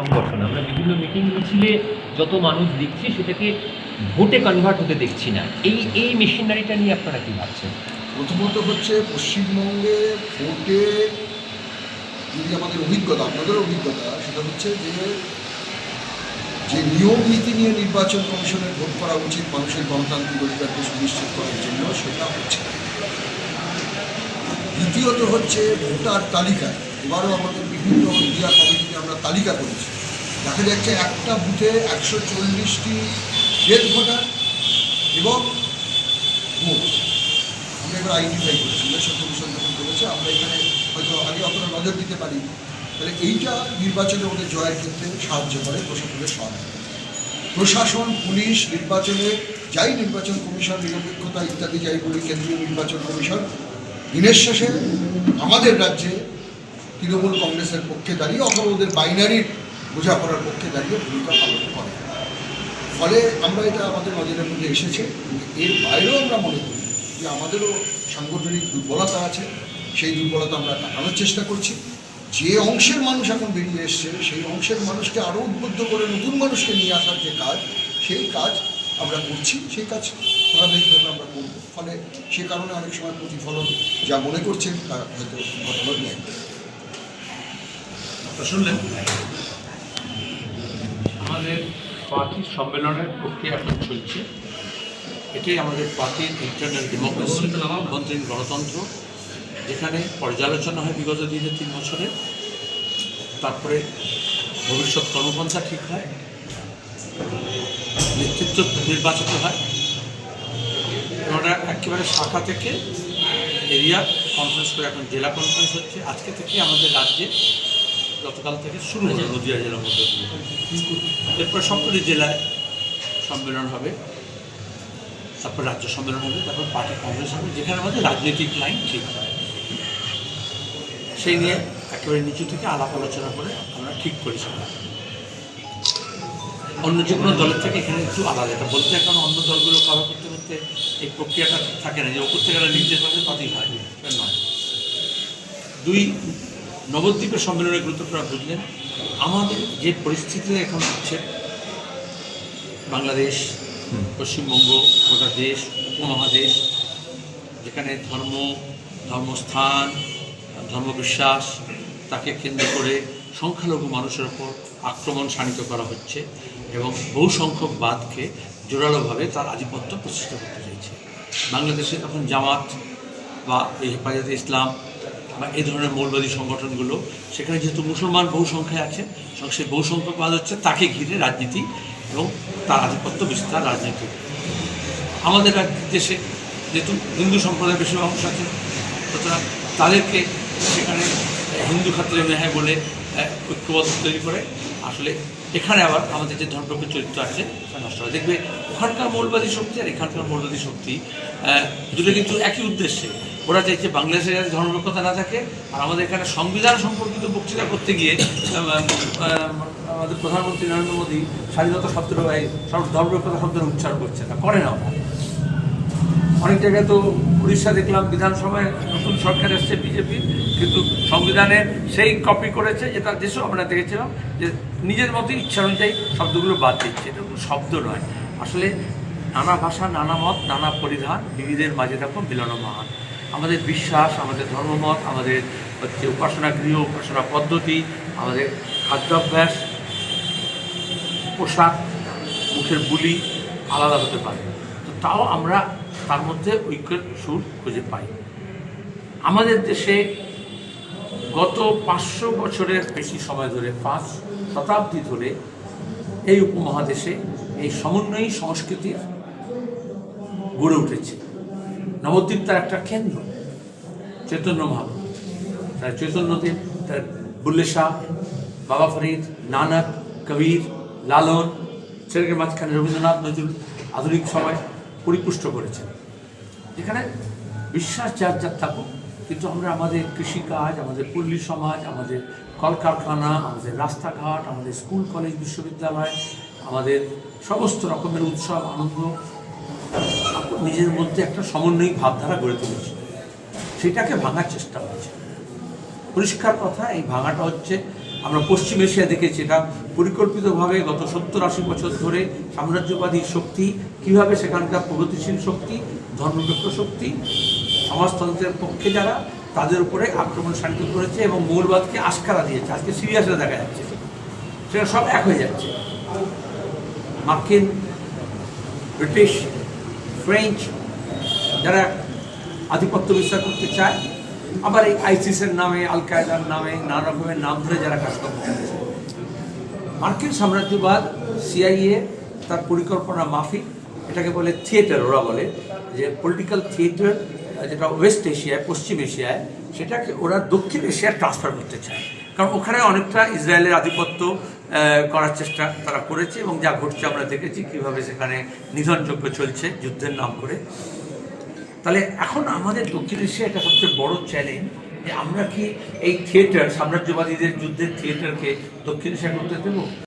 সংগঠন। আমরা বিভিন্ন মিটিং মিছিলে যত মানুষ দেখছি, সেটাকে ভোটে কনভার্ট হতে দেখছি না। এই এই মেশিনারিটা নিয়ে আপনারা কি ভাবছেন? প্রথমত হচ্ছে পশ্চিমবঙ্গে ভোটে যদি আমাদের অভিজ্ঞতা, আপনাদের অভিজ্ঞতা, সেটা হচ্ছে যে যে নিয়ম নীতি নিয়ে নির্বাচন কমিশনের ভোট করা উচিত মানুষের গণতান্ত্রিক অধিকারকে সুনিশ্চিত করার জন্য, সেটা হচ্ছে দ্বিতীয়ত হচ্ছে ভোটার তালিকা। এবারও আমাদের বিভিন্ন ইন্ডিয়া কমিটিতে আমরা তালিকা করেছি। দেখা যাচ্ছে একটা বুথে একশো চল্লিশটি ডেথ ভোটার এবং ভোট আমরা এবার আইডেন্টিফাই করেছি। ইলেকশন কমিশন যখন করেছে। আমরা এখানে হয়তো আগে অতটা নজর দিতে পারি তাহলে এইটা নির্বাচনে ওদের জয়ের ক্ষেত্রে সাহায্য করে প্রশাসনের সহায়তা। প্রশাসন, পুলিশ, নির্বাচনে যাই নির্বাচন কমিশন, নিরপেক্ষতা ইত্যাদি যাই বলি, কেন্দ্রীয় নির্বাচন কমিশন, দিনের শেষে আমাদের রাজ্যে তৃণমূল কংগ্রেসের পক্ষে দাঁড়িয়ে অথবা ওদের বাইনারির বোঝাপড়ার পক্ষে দাঁড়িয়ে ভূমিকা পালন করে। ফলে আমরা এটা আমাদের নজরের মধ্যে এসেছে। এর বাইরেও আমরা মনে করি যে আমাদেরও সাংগঠনিক দুর্বলতা আছে। সেই দুর্বলতা আমরা কাটানোর চেষ্টা করছি। যে অংশের মানুষ এখন বেরিয়ে এসছে, সেই অংশের মানুষকে আরও উদ্বুদ্ধ করে নতুন মানুষকে নিয়ে আসার যে কাজ, সেই কাজ আমরা করছি। সেই কাজ ধারাবাহিকভাবে আমরা করব। ফলে সে কারণে অনেক সময় প্রতিফলন যা মনে করছেন তা হয়তো ঘটনার ন্যায় শুনলেন? আমাদের পার্টির সম্মেলনের প্রক্রিয়া এখন চলছে। এটাই আমাদের পার্টির ইন্টারনাল ডেমোক্রেসি মন্ত্রীর গণতন্ত্র, যেখানে পর্যালোচনা হয় বিগত দিনের তিন বছরে। তারপরে ভবিষ্যৎ কর্মপন্থা ঠিক হয়, নেতৃত্ব নির্বাচিত হয়। ওটা একেবারে শাখা থেকে এরিয়া কনফারেন্স করে এখন জেলা কনফারেন্স হচ্ছে। আজকে থেকে আমাদের রাজ্যে গতকাল থেকে শুরু হলো নদীয়া জেলার মধ্যে এরপর সবকটি জেলায় সম্মেলন হবে, তারপর রাজ্য সম্মেলন হবে, তারপর পার্টি কংগ্রেস হবে, যেখানে আমাদের রাজনৈতিক লাইন ঠিক হয়। সেই নিয়ে একেবারে নিচু থেকে আলাপ আলোচনা করে আমরা ঠিক করি অন্য যে কোনো দলের থেকে এখানে একটু আলাদা এটা বলতে এখন অন্য দলগুলো কভার করতে করতে এই প্রক্রিয়াটা থাকে না, যে ওপর থেকে নির্দেশ হবে তাতেই হয় নয়। দুই নবদ্বীপের সম্মেলনের গুরুত্ব আপনারা বুঝলেন আমাদের যে পরিস্থিতিতে এখন হচ্ছে বাংলাদেশ পশ্চিমবঙ্গ গোটা দেশ উপমহাদেশ যেখানে ধর্ম ধর্মস্থান ধর্মবিশ্বাস তাকে কেন্দ্র করে সংখ্যালঘু মানুষের ওপর আক্রমণ শানিত করা হচ্ছে এবং বহু সংখ্যক বাদকে জোরালোভাবে তার আধিপত্য প্রতিষ্ঠা করতে চাইছে। বাংলাদেশে তখন জামাত বা এই হেফাজতে ইসলাম বা এই ধরনের মৌলবাদী সংগঠনগুলো, সেখানে যেহেতু মুসলমান বহু সংখ্যায় আছে সেই বহু সংখ্যকবাদ হচ্ছে তাকে ঘিরে রাজনীতি এবং তার আধিপত্য বিস্তার রাজনীতি। আমাদের দেশে যেহেতু হিন্দু সম্প্রদায়ের বেশি অংশ আছে সুতরাং তাদেরকে সেখানে হিন্দু খাতিরে মেহায় বলে ঐক্যবদ্ধ তৈরি করে, আসলে এখানে আবার আমাদের যে ধর্মপ্রজ্ঞ চরিত্র আছে নষ্ট হয়। দেখবে, ওখানকার মৌলবাদী শক্তি আর এখানকার মৌলবাদী শক্তি দুটো কিন্তু একই উদ্দেশ্যে। ওরা চাইছে বাংলাদেশে যাতে ধর্মনিরপেক্ষতা না থাকে, আর আমাদের এখানে সংবিধান সম্পর্কিত বক্তৃতা করতে গিয়ে আমাদের প্রধানমন্ত্রী নরেন্দ্র মোদী স্বাধীনতা শব্দটা সব ধর্মনিরপেক্ষতা শব্দের উচ্চারণ করছে না করে না অনেক জায়গায় তো উড়িষ্যা দেখলাম, বিধানসভায় নতুন সরকার এসছে, বিজেপি, কিন্তু সংবিধানের সেই কপি করেছে, যেটা দেশেও আমরা দেখেছিলাম, যে নিজের মতো ইচ্ছা অনুযায়ী শব্দগুলো বাদ দিচ্ছে। এটা কোনো শব্দ নয়। আসলে নানা ভাষা, নানা মত, নানা পরিধান, বিবিধের মাঝে দেখো মিলন মহান আমাদের বিশ্বাস, আমাদের ধর্মমত, আমাদের হচ্ছে উপাসনা গৃহ উপাসনা পদ্ধতি, আমাদের খাদ্যাভ্যাস, পোশাক, মুখের বুলি আলাদা হতে পারে। তো তাও আমরা তার মধ্যে ঐক্যের সুর খুঁজে পাই। আমাদের দেশে গত পাঁচশো বছরের বেশি সময় ধরে, পাঁচ শতাব্দী ধরে এই উপমহাদেশে এই সমন্বয়ী সংস্কৃতির গড়ে উঠেছে। নবদ্বীপ তার একটা কেন্দ্র, চৈতন্য মহাপ্রভু তার চৈতন্যদেব তার বুল্লে শাহ, বাবা ফরিদ, নানক, কবির, লালন ছেলেকে মাঝখানে রবীন্দ্রনাথ নজরুল আধুনিক সময় পরিপুষ্ট করেছেন। যেখানে বিশ্বাস যার যার থাকুক, কিন্তু আমরা আমাদের কৃষিকাজ, আমাদের পল্লী সমাজ, আমাদের কলকারখানা, আমাদের রাস্তাঘাট, আমাদের স্কুল, কলেজ, বিশ্ববিদ্যালয়, আমাদের সমস্ত রকমের উৎসব, আনন্দ নিজের মধ্যে একটা সমন্বয়ী ভাবধারা গড়ে তুলেছে। সেটাকে ভাঙার চেষ্টা হচ্ছে। পরিষ্কার কথা, এই ভাঙাটা হচ্ছে, আমরা পশ্চিম এশিয়া দেখেছি এটা। পরিকল্পিতভাবে গত সত্তর আশি বছর ধরে সাম্রাজ্যবাদী শক্তি, কীভাবে সেখানকার প্রগতিশীল শক্তি ধর্মনিরপেক্ষ শক্তি, সমাজতন্ত্রের পক্ষে যারা, তাদের উপরে আক্রমণ সাধিত করেছে এবং মৌলবাদকে আস্কারা দিয়েছে। আজকে সিরিয়াসে দেখা যাচ্ছে। সেটা সব এক হয়ে যাচ্ছে। মার্কিন ব্রিটিশ ফ্রেঞ্চ যারা আধিপত্য বিস্তার করতে চায়, আবার এই আইসিসের নামে আল কায়দার নামে, নানা রকমের নাম ধরে যারা কাজকর্ম করছে। মার্কিন সাম্রাজ্যবাদ সিআইএ তার পরিকল্পনা মাফিক, এটাকে বলে থিয়েটার ওরা বলে, যে পলিটিক্যাল থিয়েটার যেটা ওয়েস্ট এশিয়ায় পশ্চিম এশিয়ায়, সেটাকে ওরা দক্ষিণ এশিয়ায় ট্রান্সফার করতে চায়। কারণ ওখানে অনেকটা ইসরায়েলের আধিপত্য করার চেষ্টা তারা করেছে এবং যা ঘটছে আমরা দেখেছি কীভাবে সেখানে নিধনযোগ্য চলছে, যুদ্ধের নাম করে। তাহলে এখন আমাদের দক্ষিণ এশিয়া একটা সবচেয়ে বড় চ্যালেঞ্জ যে আমরা কি এই থিয়েটার সাম্রাজ্যবাদীদের যুদ্ধের থিয়েটারকে দক্ষিণ এশিয়া করতে দেবো?